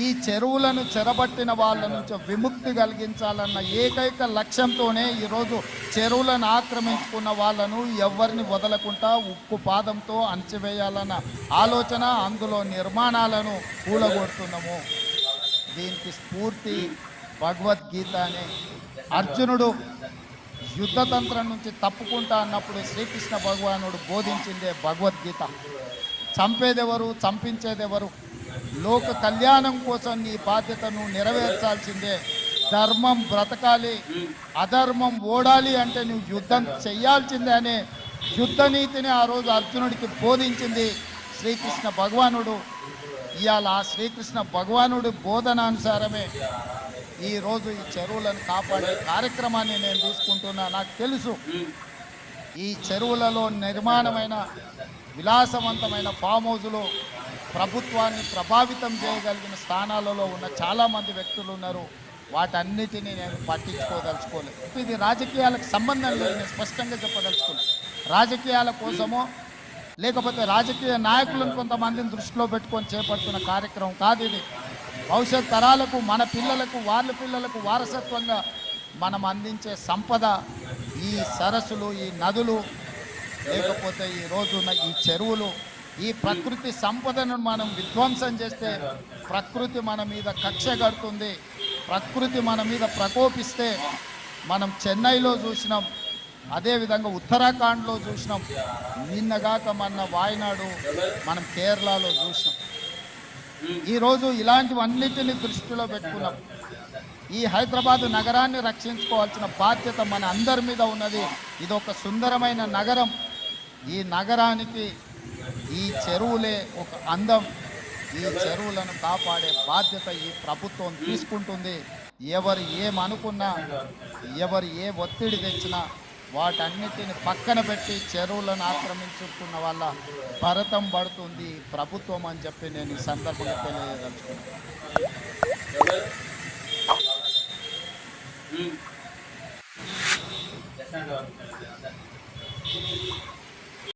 ఈ చెరువులను చెరబట్టిన వాళ్ళ నుంచి విముక్తి కలిగించాలన్న ఏకైక లక్ష్యంతోనే ఈరోజు చెరువులను ఆక్రమించుకున్న వాళ్ళను ఎవరిని వదలకుండా ఉప్పు పాదంతో అణచివేయాలన్న ఆలోచన అందులో నిర్మాణాలను కూలగొడుతున్నాము. దీనికి స్ఫూర్తి భగవద్గీత అనే అర్జునుడు యుద్ధతంత్రం నుంచి తప్పుకుంటా అన్నప్పుడు శ్రీకృష్ణ భగవానుడు బోధించిందే భగవద్గీత. చంపేదెవరు? చంపించేదెవరు? లోక కళ్యాణం కోసం నీ బాధ్యతను నెరవేర్చాల్సిందే. ధర్మం బ్రతకాలి అధర్మం ఓడాలి అంటే నువ్వు యుద్ధం చెయ్యాల్సిందే అనే యుద్ధ నీతిని ఆ రోజు అర్జునుడికి బోధించింది శ్రీకృష్ణ భగవానుడు. ఇవాళ ఆ శ్రీకృష్ణ భగవానుడి బోధనానుసారమే ఈరోజు ఈ చెరువులను కాపాడే కార్యక్రమాన్ని నేను తీసుకుంటున్నా. నాకు తెలుసు ఈ చెరువులలో నిర్మాణమైన విలాసవంతమైన ఫామ్ హౌజులు ప్రభుత్వాన్ని ప్రభావితం చేయగలిగిన స్థానాలలో ఉన్న చాలామంది వ్యక్తులు ఉన్నారు. వాటన్నిటినీ నేను పట్టించుకోదలుచుకోలేదు. ఇది రాజకీయాలకు సంబంధం లేదు నేను స్పష్టంగా చెప్పదలుచుకోలేదు రాజకీయాల కోసమో లేకపోతే రాజకీయ నాయకులను కొంతమందిని దృష్టిలో పెట్టుకొని చేపడుతున్న కార్యక్రమం కాదు ఇది. భవిష్యత్ తరాలకు మన పిల్లలకు వాళ్ళ పిల్లలకు వారసత్వంగా మనం అందించే సంపద ఈ సరస్సులు ఈ నదులు లేకపోతే ఈ రోజున్న ఈ చెరువులు ఈ ప్రకృతి సంపదను మనం విధ్వంసం చేస్తే ప్రకృతి మన మీద కక్ష కడుతుంది. ప్రకృతి మన మీద ప్రకోపిస్తే మనం చెన్నైలో చూసినాం అదేవిధంగా ఉత్తరాఖండ్లో చూసినాం నిన్నగాక మొన్న వాయనాడు మనం కేరళలో చూసినాం. ఈరోజు ఇలాంటివన్నిటిని దృష్టిలో పెట్టుకున్నాం. ఈ హైదరాబాద్ నగరాన్ని రక్షించుకోవాల్సిన బాధ్యత మన అందరి మీద ఉన్నది. ఇది ఒక సుందరమైన నగరం. ఈ నగరానికి ఈ చెరువులే ఒక అందం. ఈ చెరువులను కాపాడే బాధ్యత ఈ ప్రభుత్వం తీసుకుంటుంది. ఎవరు ఏమనుకున్నా ఎవరు ఏ ఒత్తిడి తెచ్చినా వాటన్నిటిని పక్కన పెట్టి చెరువులను ఆక్రమించుకున్న వాళ్ళ భరతం పడుతుంది ప్రభుత్వం అని చెప్పి నేను ఈ సందర్భంగా తెలియదలుచుకున్నాను hmm.